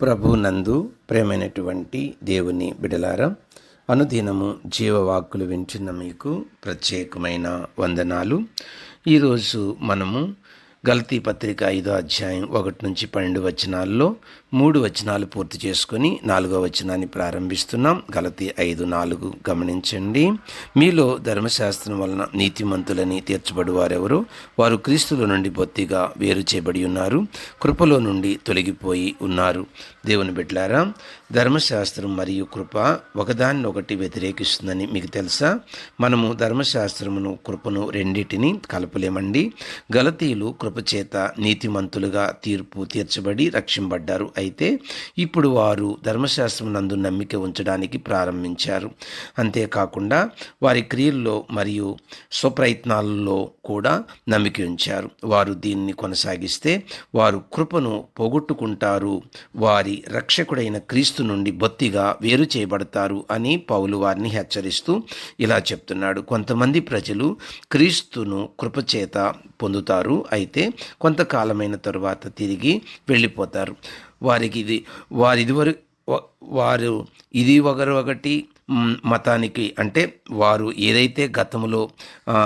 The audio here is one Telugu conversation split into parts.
ప్రభునందు ప్రేమైనటువంటి దేవుని బిడలారం అనుదినము జీవవాక్కులు వింటున్న మీకు ప్రత్యేకమైన వందనాలు. ఈరోజు మనము గలతీ పత్రిక ఐదో అధ్యాయం ఒకటి నుంచి పన్నెండు వచనాల్లో మూడు వచనాలు పూర్తి చేసుకొని నాలుగో వచనాన్ని ప్రారంభిస్తున్నాం. గలతీ ఐదు నాలుగు గమనించండి. మీలో ధర్మశాస్త్రం వలన నీతిమంతులని తీర్చబడి వారెవరు వారు క్రీస్తుల నుండి బొత్తిగా వేరు చేయబడి ఉన్నారు. కృపలో నుండి తొలగిపోయి ఉన్నారు. దేవుని బిడ్లారా ధర్మశాస్త్రం మరియు కృప ఒకదాన్ని ఒకటి వ్యతిరేకిస్తుందని మీకు తెలుసా? మనము ధర్మశాస్త్రమును కృపను రెండింటిని కలపలేమండి. గలతీయులు కృపచేత నీతిమంతులుగా తీర్పు తీర్చబడి రక్షింపడ్డారు. అయితే ఇప్పుడు వారు ధర్మశాస్త్రం నందు నమ్మిక ఉంచడానికి ప్రారంభించారు. అంతేకాకుండా వారి క్రియల్లో మరియు స్వప్రయత్నాలలో కూడా నమ్మిక ఉంచారు. వారు దీన్ని కొనసాగిస్తే వారు కృపను పోగొట్టుకుంటారు. వారి రక్షకుడైన క్రీస్తు నుండి బొత్తిగా వేరు చేయబడతారు అని పౌలు వారిని హెచ్చరిస్తూ ఇలా చెప్తున్నాడు. కొంతమంది ప్రజలు క్రీస్తును కృపచేత పొందుతారు. అయితే కొంతకాలమైన తరువాత తిరిగి వెళ్ళిపోతారు. వారికి ఇది వారి ఇదివరకు వారు ఇది ఒకరు ఒకటి మతానికి అంటే వారు ఏదైతే గతంలో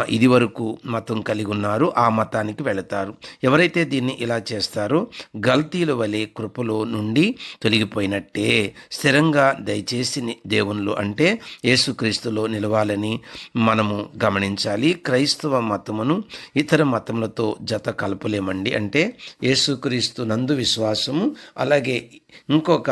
ఇది వరకు మతం కలిగి ఉన్నారో ఆ మతానికి వెళతారు. ఎవరైతే దీన్ని ఇలా చేస్తారో గల్తీల వలె కృపలో నుండి తొలగిపోయినట్టే స్థిరంగా దయచేసి దేవునిలో అంటే యేసుక్రీస్తులో నిలవాలని మనము గమనించాలి. క్రైస్తవ మతమును ఇతర మతములతో జత కలపలేమండి. అంటే యేసుక్రీస్తు నందు విశ్వాసము అలాగే ఇంకొక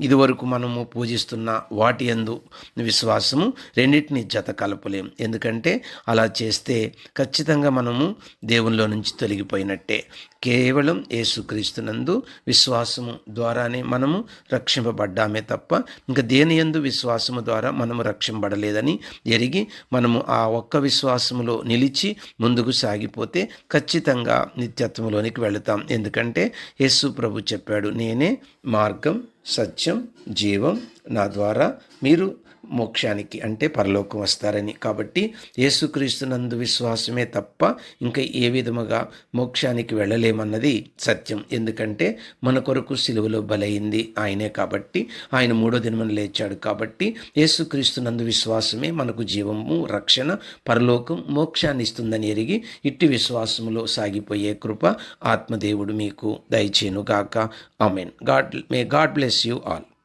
ఇదివరకు మనము పూజిస్తున్న వాటి ఎందు విశ్వాసము రెండింటిని జత కలపలేం. ఎందుకంటే అలా చేస్తే ఖచ్చితంగా మనము దేవునిలో నుంచి తొలగిపోయినట్టే. కేవలం యేసుక్రీస్తునందు విశ్వాసము ద్వారానే మనము రక్షింపబడ్డామే తప్ప ఇంకా దేని ఎందు విశ్వాసము ద్వారా మనము రక్షింపబడలేదని ఎరిగి మనము ఆ ఒక్క విశ్వాసములో నిలిచి ముందుకు సాగిపోతే ఖచ్చితంగా నిత్యత్వంలోనికి వెళతాం. ఎందుకంటే యేసు ప్రభు చెప్పాడు నేనే మార్గం సత్యం జీవం నా ద్వారా మీరు మోక్షానికి అంటే పరలోకం వస్తారని. కాబట్టి యేసుక్రీస్తునందు విశ్వాసమే తప్ప ఇంకా ఏ విధముగా మోక్షానికి వెళ్ళలేమన్నది సత్యం. ఎందుకంటే మన కొరకు సిలువలో బలైంది ఆయనే కాబట్టి ఆయన మూడో దినమని లేచాడు కాబట్టి యేసుక్రీస్తునందు విశ్వాసమే మనకు జీవము రక్షణ పరలోకం మోక్షాన్ని ఇస్తుందని ఎరిగి ఇట్టి విశ్వాసములో సాగిపోయే కృప ఆత్మదేవుడు మీకు దయచేనుగాక amen. God may God bless you all.